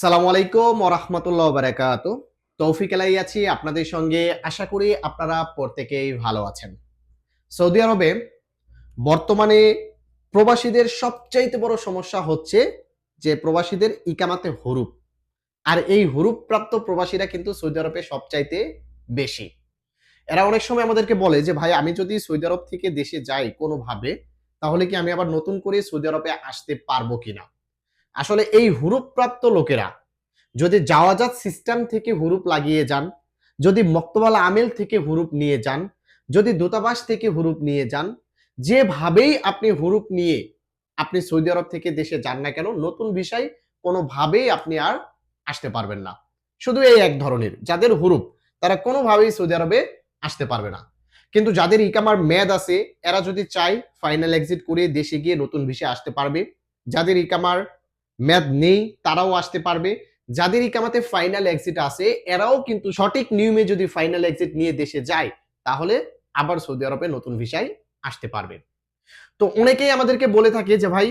সালামু আলাইকুম ওরহমতুল্লাহ বারাকাত। তৌফিক এলাই আছি আপনাদের সঙ্গে। আশা করি আপনারা প্রত্যেকেই ভালো আছেন। সৌদি আরবে বর্তমানে প্রবাসীদের সবচাইতে বড় সমস্যা হচ্ছে যে প্রবাসীদের ইকামাতে হরুপ। আর এই হুরুপ প্রাপ্ত প্রবাসীরা কিন্তু সৌদি আরবে সবচাইতে বেশি। এরা অনেক সময় আমাদেরকে বলে যে, ভাই, আমি যদি সৌদি আরব থেকে দেশে যাই কোনোভাবে, তাহলে কি আমি আবার নতুন করে সৌদি আরবে আসতে পারব কিনা? আসলে এই হুরুপ প্রাপ্ত লোকেরা যদি যাওয়াজাত সিস্টেম থেকে হুরুপ লাগিয়ে যান, যদি মক্তবাল আমেল থেকে হুরুপ নিয়ে যান, যদি দূতাবাস থেকে হুরুপ নিয়ে যান, যেভাবেই আপনি হুরুপ নিয়ে আপনি সৌদি আরব থেকে দেশে যান না কেন, নতুন বিষয় কোনোভাবেই আপনি আর আসতে পারবেন না। শুধু এই এক ধরনের, যাদের হুরুপ, তারা কোনোভাবেই সৌদি আরবে আসতে পারবে না। কিন্তু যাদের ইকামার মেয়াদ আছে, এরা যদি চায় ফাইনাল এক্সিট করে দেশে গিয়ে নতুন ভিসা আসতে পারবে, যাদের ইকামার মেয়াদ নেই, তারাও আসতে পারবে। যাদের ইকামাতে ফাইনাল এক্সিট আছে, এরাও কিন্তু সঠিক নিয়মে যদি ফাইনাল এক্সিট নিয়ে দেশে যায়, তাহলে আবার সৌদি আরবে নতুন ভিসায় আসতে পারবে। তো অনেকেই আমাদেরকে বলে থাকে যে, ভাই,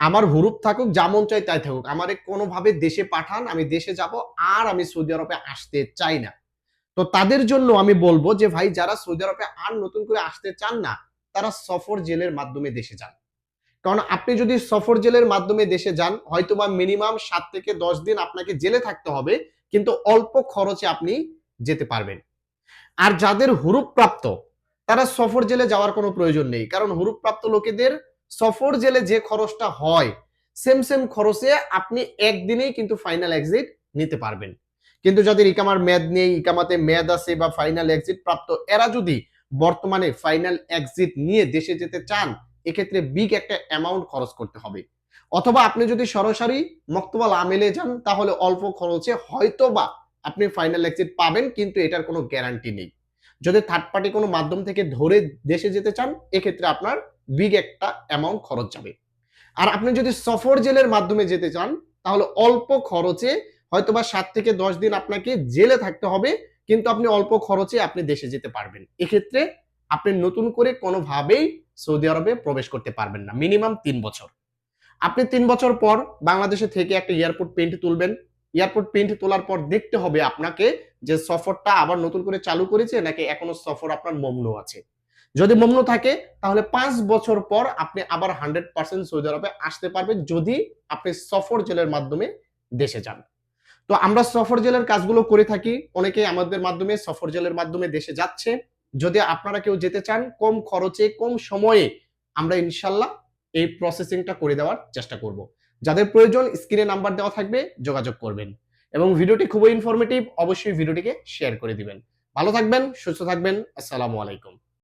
আমার হুরুপ থাকুক, যা মন চাই তাই থাকুক। আমারে কোনোভাবে দেশে পাঠান, আমি দেশে যাব, আর আমি সৌদি আরবে আসতে চাই না। তো তাদের জন্য আমি বলব যে, ভাই, যারা সৌদি আরবে আর নতুন করে আসতে চান না, তারা সফর জেলের মাধ্যমে দেশে যান। কারণ আপনি যদি সফর জেলের মাধ্যমে দেশে যান, হয়তোবা মিনিমাম সাত থেকে দশ দিন আপনাকে জেলে থাকতে হবে, কিন্তু অল্প খরচে আপনি যেতে পারবেন। আর যাদের হুরুপ প্রাপ্ত তারা সফর জেলে যাওয়ার কোনো প্রয়োজন নেই। কারণ হুরুপ প্রাপ্ত লোকেদের সফর জেলে যে খরচটা হয় সেম সেম খরচে আপনি একদিনেই কিন্তু ফাইনাল এক্সিট নিতে পারবেন। কিন্তু যাদের ইকামার মেয়াদ নেই, ইকামাতে মেয়াদ আছে বা ফাইনাল এক্সিট প্রাপ্ত, এরা যদি বর্তমানে ফাইনাল এক্সিট নিয়ে দেশে যেতে চান এক্ষেত্রে বিগ একটা অ্যামাউন্ট খরচ করতে হবে। অথবা আপনি যদি সরাসরি মক্তবাল আমেলে যান, তাহলে অল্প খরচে হয়তো বা আপনি ফাইনাল এক্সিট পাবেন, কিন্তু এটার কোনো গ্যারান্টি নেই। যদি থার্ড পার্টি কোনো মাধ্যম থেকে ধরে দেশে যেতে চান, এক্ষেত্রে আপনার বিগ একটা অ্যামাউন্ট খরচ যাবে। আর আপনি যদি সফর জেলের মাধ্যমে যেতে চান, তাহলে অল্প খরচে হয়তোবা সাত থেকে দশ দিন আপনাকে জেলে থাকতে হবে, কিন্তু আপনি অল্প খরচে আপনি দেশে যেতে পারবেন। এক্ষেত্রে আপনি নতুন করে কোনোভাবেই সৌদি আরবে প্রবেশ করতে পারবেন না, মিনিমাম তিন বছর। আপনি তিন বছর পর বাংলাদেশে থেকে একটা এয়ারপোর্ট প্রিন্ট তুলবেন। এয়ারপোর্ট প্রিন্ট তোলার পর দেখতে হবে আপনাকে যে সফরটা আবার নতুন করে চালু করেছে নাকি এখনও সফর আপনার মমনু আছে। যদি মমনু থাকে, তাহলে পাঁচ বছর পর আপনি আবার হান্ড্রেড পার্সেন্ট সৌদি আরবে আসতে পারবেন যদি আপনি সফর জেলের মাধ্যমে দেশে যান। তো আমরা সফর জেলের কাজগুলো করে থাকি অনেকে আমাদের মাধ্যমে সফর জেলের মাধ্যমে দেশে যাচ্ছে। যদি আপনারা কেউ যেতে চান, কম খরচে, কম সময়ে আমরা ইনশাল্লাহ এই প্রসেসিংটা করে দেওয়ার চেষ্টা করব। যাদের প্রয়োজন স্ক্রিনে নাম্বার দেওয়া থাকবে, যোগাযোগ করবেন। এবং ভিডিওটি খুবই ইনফরমেটিভ অবশ্যই ভিডিওটিকে শেয়ার করে দিবেন। ভালো থাকবেন, সুস্থ থাকবেন, আসসালামু আলাইকুম।